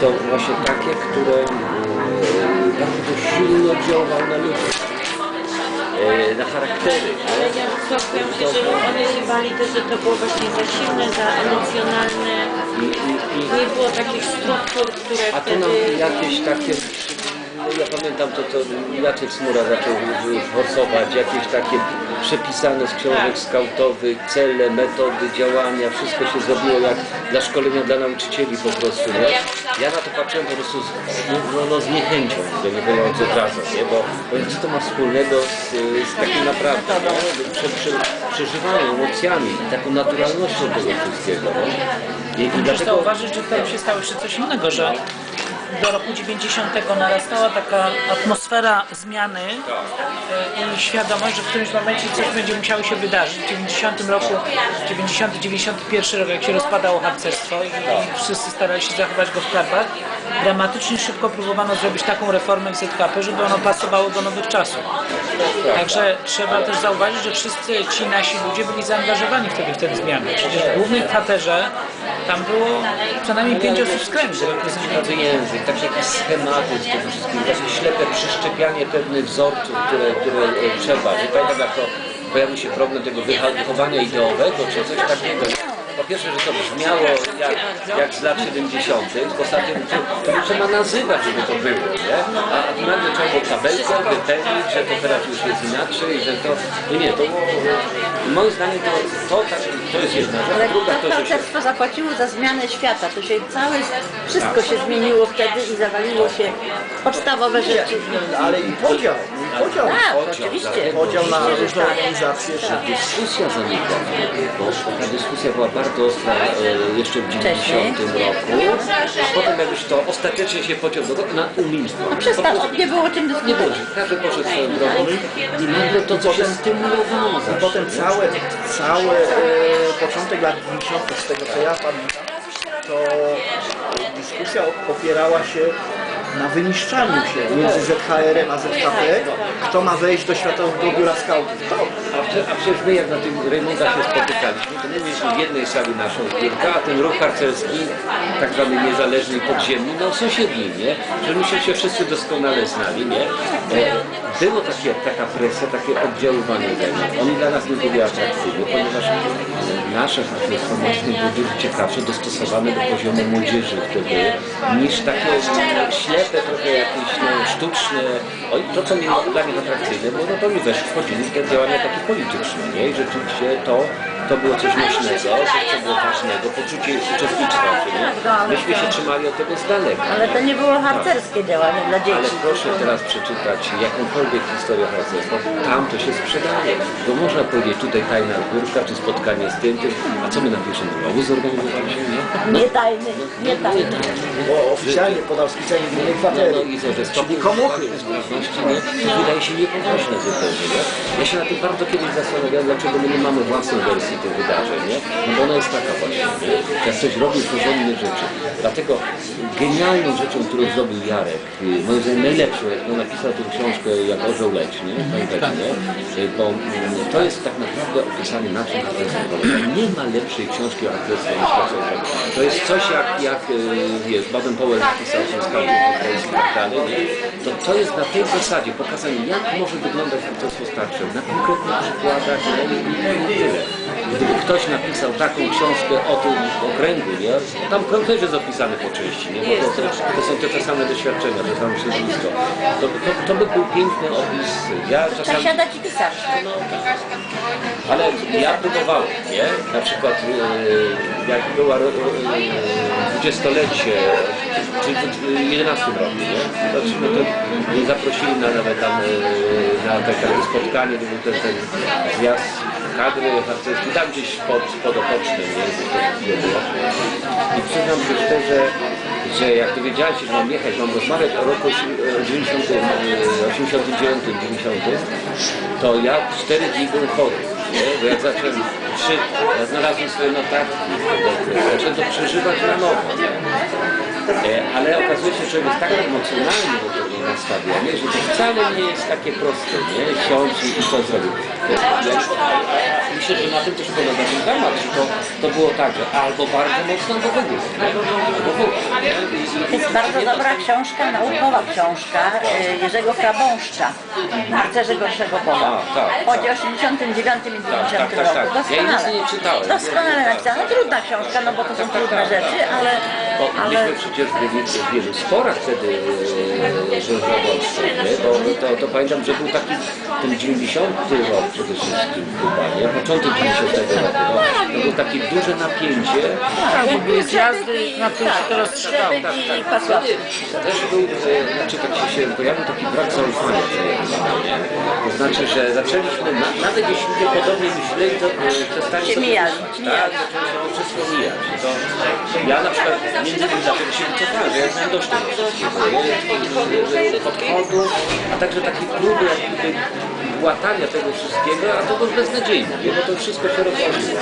to właśnie takie, które mm, bardzo silnie działały na ludzi, e, na charaktery. Ale ja powiem Ci, że one się bali też, że to było właśnie za silne, za emocjonalne. I, i, i, Nie było takich struktur, które a wtedy... nam jakieś takie, ja pamiętam to, co Jacek Smura zaczął forsować, jakieś takie przepisane z książek Tak. skautowych, cele, metody działania, wszystko się zrobiło jak dla szkolenia dla nauczycieli po prostu, nie? Ja na to patrzyłem po prostu z, no, no, no, z niechęcią, że nie mówiąc obrazu, nie? Bo powiem, co to ma wspólnego z, z takim naprawdę? Prze, prze, przeżywaniem, emocjami, taką naturalnością tego wszystkiego, nie? I, i Musisz dlatego... zauważyć, że wtedy się stało jeszcze coś innego, że do roku 90 narastała taka atmosfera zmiany e, i świadomość, że w którymś momencie coś będzie musiało się wydarzyć. W 90 roku, 90-91 rok, jak się rozpadało harcerstwo i, wszyscy starali się zachować go w karbach, dramatycznie szybko próbowano zrobić taką reformę w ZKP, żeby ono pasowało do nowych czasów. Także trzeba też zauważyć, że wszyscy ci nasi ludzie byli zaangażowani wtedy w te zmiany. Przecież w głównym kwaterze tam było co najmniej pięć osób z kręgu. Jakieś schematy z tego wszystkiego, takie ślepe przyszczepianie pewnych wzorców, które, które e, trzeba. Nie pamiętam jak to pojawił się problem tego wychowania ideowego, czy coś takiego. Po pierwsze, że to brzmiało jak, jak z lat 70. Poza tym to, to trzeba nazywać, żeby to było, nie? A, a tu nagle trzeba było tabelkę wypełnić, że to teraz już jest inaczej, że to... No nie, to moim zdaniem to, to, tak, to jest jedna rzecz. Ale Druga to to, że się... zapłaciło za zmianę świata. To się całe, wszystko się zmieniło wtedy i zawaliło się podstawowe rzeczy. Ale i podział, i podział. Tak, Podział, oczywiście. tak. Podział na różne tak. organizacje. dyskusja zanikła, bo ta dyskusja była bardzo ostra e, jeszcze w 90 roku, a potem jakbyś to ostatecznie się pociągnął na umilstwo. Przestało, nie było czym Nie dyskutować. było, każdy poszedł swoją drogą i nagle to coś się stymulowało I zawsze. potem całe, cały e, początek lat 90. z tego co ja pamiętam, to dyskusja opierała się na wyniszczaniu się między ZHR-em a ZKP, kto ma wejść do Światowego Biura Skautów. To A, prze, a przecież my jak na tych Rejmondach się spotykaliśmy, to my mieliśmy w jednej sali naszą zbiórkę, a ten ruch harcerski, tak zwany niezależny i podziemny, no sąsiedni, nie? Że myśmy się wszyscy doskonale znali, nie? E, Było takie, taka presja, takie oddziaływanie mnie. Oni dla nas nie byli atrakcyjni, ponieważ nasze harcerstwo mocno dużo ciekawsze, dostosowane do poziomu młodzieży wtedy, niż takie ślepe, trochę jakieś no, sztuczne. To, co było dla nich atrakcyjne, bo no to oni weszli, wchodzili w te działania takie polityczne, nie? I rzeczywiście to, to było coś nośnego, coś, co było ważnego, poczucie uczestnictwa? Myśmy się trzymali od tego z daleka. Ale to nie było harcerskie działanie dla Ale dzieci. proszę teraz przeczytać jakąkolwiek historię harcerstwa, tam to się sprzedaje. Bo można powiedzieć tutaj tajna zbiórka, czy spotkanie z tym, tym. A co my na pierwszym roku zorganizowaliśmy, nie? Nie tajny, nie tajny. bo oficjalnie podał spisanie w innej No, kwatery. no i co, że komuchy. sprawności, nie? To wydaje się niepoważne zupełnie, nie? Ja się na tym bardzo kiedyś zastanawiałem, dlaczego my nie mamy własnej wersji tych wydarzeń, nie? No bo ona jest taka właśnie, nie? Jak ktoś robi porządnych rzeczy. Dlatego genialną rzeczą, którą zrobił Jarek, y, moim zdaniem najlepszą, jak on napisał tę książkę jak orzeł leć, nie? Pamiętacie, nie? Y, Bo mm, to jest tak naprawdę opisanie na czym polega. Nie ma lepszej książki o harcerstwie niż to, co. To jest coś jak, jak y, wiesz, Baden-Powell napisał ten skałki i tak dalej, nie? To, to jest na tej zasadzie pokazanie, jak może wyglądać harcerstwo starcze, na konkretnych przykładach, nie? I tyle. Gdyby ktoś napisał taką książkę o tym okręgu, nie? Tam krąg też jest opisany po części, nie? Bo to, to są te, te same doświadczenia, te same środowisko. To, to, to by był piękny opis. Ja czasami... siadać i pisać. Ale ja próbowałem, nie? Na przykład e, jak była e, dwudziestolecie, czy w 11 roku, nie? To, no to zaprosili na nawet tam e, na takie spotkanie, to był ten, ten zjazd kadry harcerskiej, tam gdzieś pod, pod? Gdzieś to było. I przyznam się szczerze, że jak dowiedziałem się, że mam jechać, mam rozmawiać o roku 90, e, 89, 90, to ja 4 dni byłem chory. Nie? Bo jak zacząłem czytać, ja znalazłem swoje notatki, zacząłem to przeżywać na nowo. Nie? E, ale okazuje się, że jest tak emocjonalnie do tego nastawiony, że to wcale nie jest takie proste, nie? Siąść i to zrobić. E, myślę, że na tym też polega ten temat, że to, to było tak, że albo bardzo mocno, albo w ogóle. Albo w ogóle. To jest bardzo dobra książka, naukowa książka y, Jerzego Krabąszcza, Harcerze Gorszego Boga. A, tak, tak. 89 i 90 tak, tak, roku. tak. Ja jej Doskonale. nie czytałem. Doskonale Tak, napisana. Trudna książka, no bo to są trudne rzeczy, ale, Bo ale myśmy przecież byli w wielu sporach wtedy e, żołnierze nie? Bo to, to pamiętam, że był taki ten 90 rok przede wszystkim chyba, nie? Początek 90 roku. No, to było takie duże napięcie. Tak, bo były zjazdy, na których tak, się to rozstrzygało. Przebyk i Pasławski. Też był, e, znaczy tak się, się pojawił taki brak zaufania nie? To znaczy, że zaczęliśmy, na, nawet jeśli ludzie podobnie myśleli, to e, przestali Się sobie mijali. Tak, wszystko mijać. To, ja na przykład między innymi dlatego się wycofałem, że ja znam dość tego? E, podchodu, a także takie próby jakby łatania tego wszystkiego, a to było beznadziejne, bo to wszystko się rozłożyło.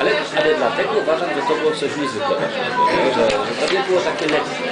Ale, ale dlatego uważam, że to było coś niezwykłego, że, że to nie było takie lekkie.